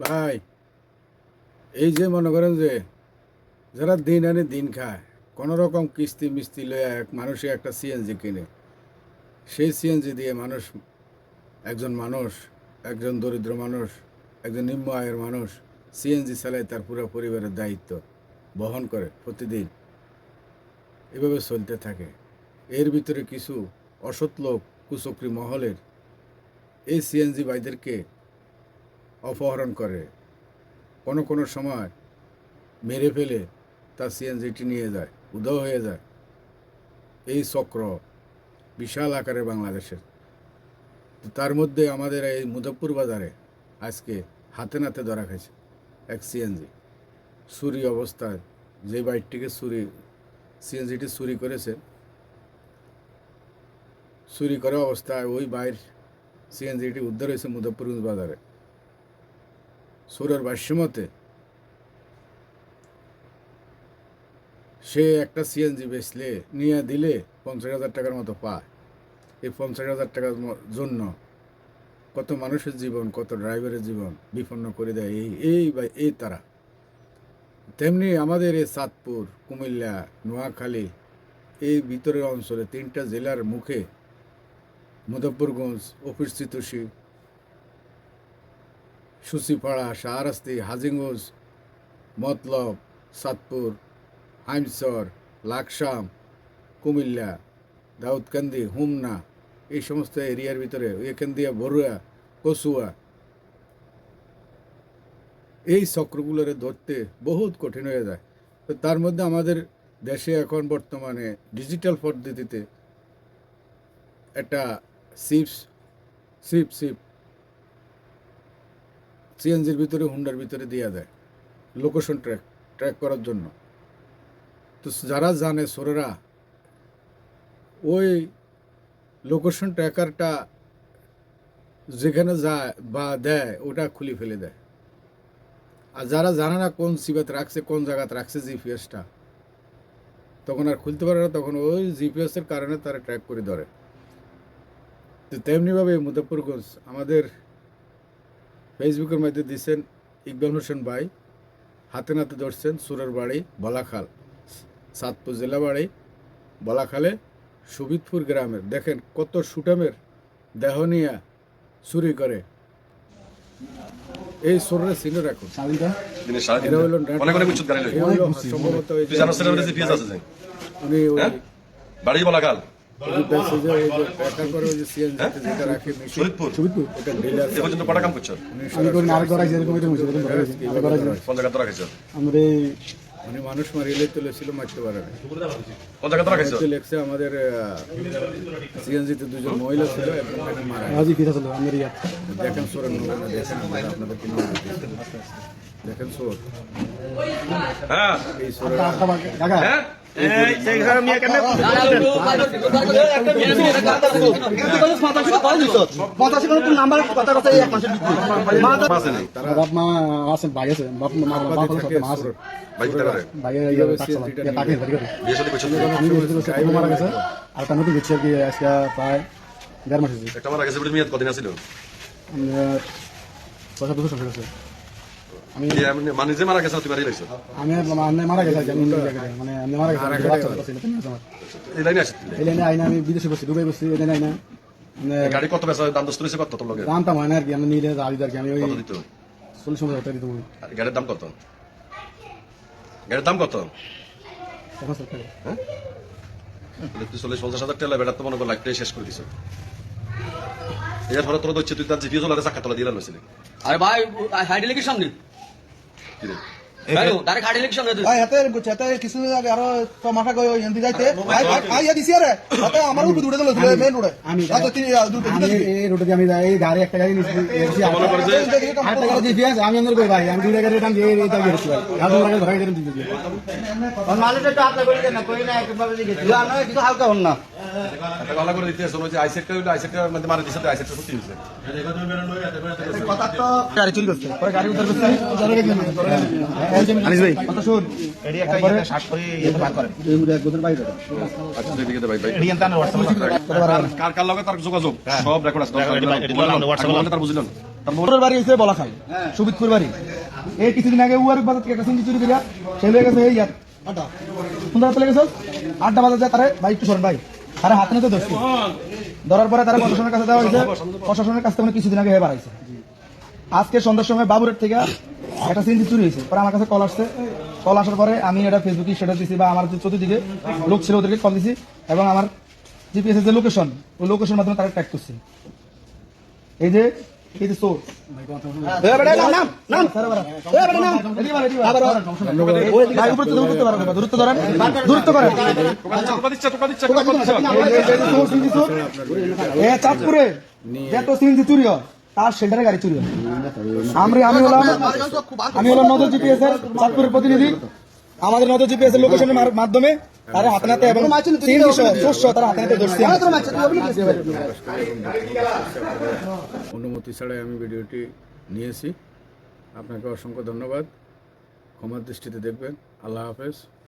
ভাই, এই যে মনে করেন যে যারা দিন আনে দিন খায়, কোনো রকম কিস্তি মিস্তি লয়ে এক মানুষে একটা সিএনজি কিনে। সেই সিএনজি দিয়ে মানুষ, একজন মানুষ, একজন দরিদ্র মানুষ, একজন নিম্ন আয়ের মানুষ সিএনজি চালায় তার পুরো পরিবারের দায়িত্ব বহন করে প্রতিদিন। এভাবে চলতে থাকে। এর ভিতরে কিছু অসৎ লোক কুচক্রি মহলের এই সিএনজি ভাইদেরকে অপহরণ করে। কোনো কোনো সময় মেরে ফেলে তার সিএনজিটি নিয়ে যায়, উধাও হয়ে যায়। এই চক্র বিশাল আকারে বাংলাদেশের। তার মধ্যে আমাদের এই মুজফ্ফর বাজারে আজকে হাতে নাতে ধরা খাইছে এক সিএনজি চুরি অবস্থায় যে বাইকটিকে চুরি সিএনজিটি চুরি করেছে, চুরি করা অবস্থায় ওই বাইর সিএনজিটি উদ্ধার হয়েছে মুজফ্ফরগঞ্জ বাজারে। সুরের ভাষ্যমতে সে একটা সিএনজি বেচলে, নিয়ে দিলে পঞ্চাশ হাজার টাকার মতো পায়। এই পঞ্চাশ হাজার টাকার জন্য কত মানুষের জীবন, কত ড্রাইভারের জীবন বিপন্ন করে দেয় এই এই বা, এই তারা। তেমনি আমাদের এই চাঁদপুর, কুমিল্লা, নোয়াখালী, এই ভিতরের অঞ্চলে তিনটা জেলার মুখে মুজফ্ফরগঞ্জ, অফিস চিতোষী সুসিপাড়া শাহরাস্তি, হাজিগঞ্জ, মতলব, সাতপুর, হাইমসর, লাকসাম, কুমিল্লা, দাউদকান্দি, হুমনা, এই সমস্ত এরিয়ার ভিতরে এখান দিয়ে বড়ুয়া কচুয়া। এই চক্রগুলোরে ধরতে বহুত কঠিন হয়ে যায়। তো তার মধ্যে আমাদের দেশে এখন বর্তমানে ডিজিটাল পদ্ধতিতে একটা সিপস সিপ সিপ সিএনজির ভিতরে, হুন্ডার ভিতরে দেওয়া দেয়। লোকেশন ট্র্যাক ট্র্যাক করার জন্য। তো যারা জানে, সোরেরা, ওই লোকেশন ট্র্যাকারটা যেখানে যায় বা দেয়, ওটা খুলে ফেলে দেয়। আর যারা জানে না কোন সিবাত রাখছে, কোন জায়গাতে রাখছে জিপিএসটা, তখন আর খুলতে পারে না, তখন ওই জিপিএসের কারণে তারা ট্র্যাক করে ধরে। তো তেমনিভাবে মুজফ্ফরগঞ্জ, আমাদের ফেসবুকের মধ্যে দিচ্ছেন ইকবাল হোসেন ভাই হাতে নাতে ধরছেন সুরের বাড়ি বলাখাল সাতপুর জেলা বাড়ি বলাখালে সুবিদপুর গ্রামের দেখেন কত সুটামের দেহ নিয়ে চুরি করে এই সুরের সিনে হলো হলো সম্ভবত উনি হ্যাঁ? বাড়ি বলা কাল ওই যে দেখছে যে ওই যে ট্র্যাকার করে ওই যে সিএনজি যেটা রাখে মেশিন শরীদপুর ওটা ডিলার এ পর্যন্ত কটা কাম করছ? আমি করি না, আরেক গড়াইছি, এরকম এরকম হয়েছে, এরকম গড়াইছি, আরেক গড়াইছি। কোন জায়গা তোরা খাইছো আমাদের এই মানুষ মারিলে তুলেছিল মারতে পারে লেখছে আমাদের সিএনজিতে দুজন মহিলা ছিল দেখেন সোরের নমুনা দেখেন সোর হ্যাঁ? এই সোরের কাকা পঁচাশি কোনো নাম্বার কথা কথা এক মাসের আছে নাই বাপ মা আছে ভাই আছে বাপ মা বাপ বাদে হলো থাকে সব মা আছে সোর। ভাই কিটা করে ভাইয়ের টাকা চালায়, টাকা ইনভার্ট করে। বিয়ে সাথে করছ আমি বুঝতে পারছি, একটা মারা গেছে আর আর কি আজকে প্রায় দেড় মাস একটা মারা গেছে মেয়াদ কদিন আছিল? আমাদের ছয় সাত আছে। আমি মানে যে মারা গেছে তুই বাড়ি লাইছো আমি মানে মারা গেছে আমি মানে আমি মারা গেছে বাচ্চা ছিল, তিন মাস আমার। এই লাইনে এই লাইনে আইনা আমি বিদেশে বসছি দুবাই বসছি এই লাইনে আইনা। মানে গাড়ি কত বেচা দাম দোস্ত রয়েছে কত তোর লগে? দামটা হয় না আর কি আমি নিলে আর কি আমি ওই চল্লিশ গাড়ির দাম কত? গাড়ির দাম কত? পঞ্চাশ টাকা। হ্যাঁ? তুই চল্লিশ পঞ্চাশ হাজার টাকা বেড়া মনে কর লাইফটাই শেষ করে দিছ। এর তোর হচ্ছে তুই তার জিপিএ চলারে চাকা তোলা দিয়ে লইছিলি। আরে ভাই হাইডি লেগের সামনে কি হালকা হন না। একটা গলা করে দিতে শোনো যে আইসেটটা হইল আইসেটটা মধ্যে মারা দিছে তো আইসেটটা সত্যি হইছে কথা তো গাড়ি চুরি করছে। পরে গাড়ি উদ্ধার গেছে আনিস ভাই। কথা শুন। এডি একটা শার্ট করে বার করে এই মুড়ে এক গোদের বাইরে আচ্ছা তুই দিকে ভাই ভাই এডি এনতান হোয়াটসঅ্যাপ কার কার লগে তার যোগাযোগ? সব রেকর্ড আছে মোবাইলে তার বুঝলেন। মোটর বাড়ি হয়েছে বলাখাল। সুবিদপুর বাড়ি। এই কিছুদিন আগে উয়ার বাজার থেকে একটা সিন্ধি চুরি করিয়া সে গেছে এই ইয়ার। আড্ডা। কোনটা চলে গেছে? আড্ডা বাজার যায় তারে ভাই একটু সরেন ভাই। তারা হাতে নিতে ধরছি। ধরার পরে তারা প্রশাসনের কাছে দেওয়া হয়েছে। প্রশাসনের কাছ থেকে মানে কিছুদিন আগে হয়ে বাড়াইছে। আজকে সন্ধ্যার সময় বাবুরের থেকে একটা সিন্ধি চুরি হয়েছে। পরে আমার কাছে কল আসছে। কল আসার পরে আমি এটা ফেসবুকে সেটা দিছি বা আমার যে চতুর্দিকে লোক ছিল ওদেরকে কল দিছি এবং আমার জিপিএস এর যে লোকেশন ওই লোকেশন মাধ্যমে তারা ট্র্যাক করছি। এই যে এই যে সোর্স দূরত্ব ধরেন। দূরত্ব করেন। চাঁদপুরে। যত চুরি হয়। তার শেল্টারে গাড়ি চুরি হয়। আমরা আমি হলাম আমি হলাম নজর জিপিএস এর চাঁদপুরের প্রতিনিধি। আমাদের নজর জিপিএস এর লোকেশনের মাধ্যমে তারা হাতে নাতে এবং সহ সোর্স সহ তারা হাতে নাতে ধরছি। অনুমতি ছাড়াই আমি ভিডিওটি নিয়েছি। আপনাকে অসংখ্য ধন্যবাদ। ক্ষমার দৃষ্টিতে দেখবেন। আল্লাহ হাফেজ।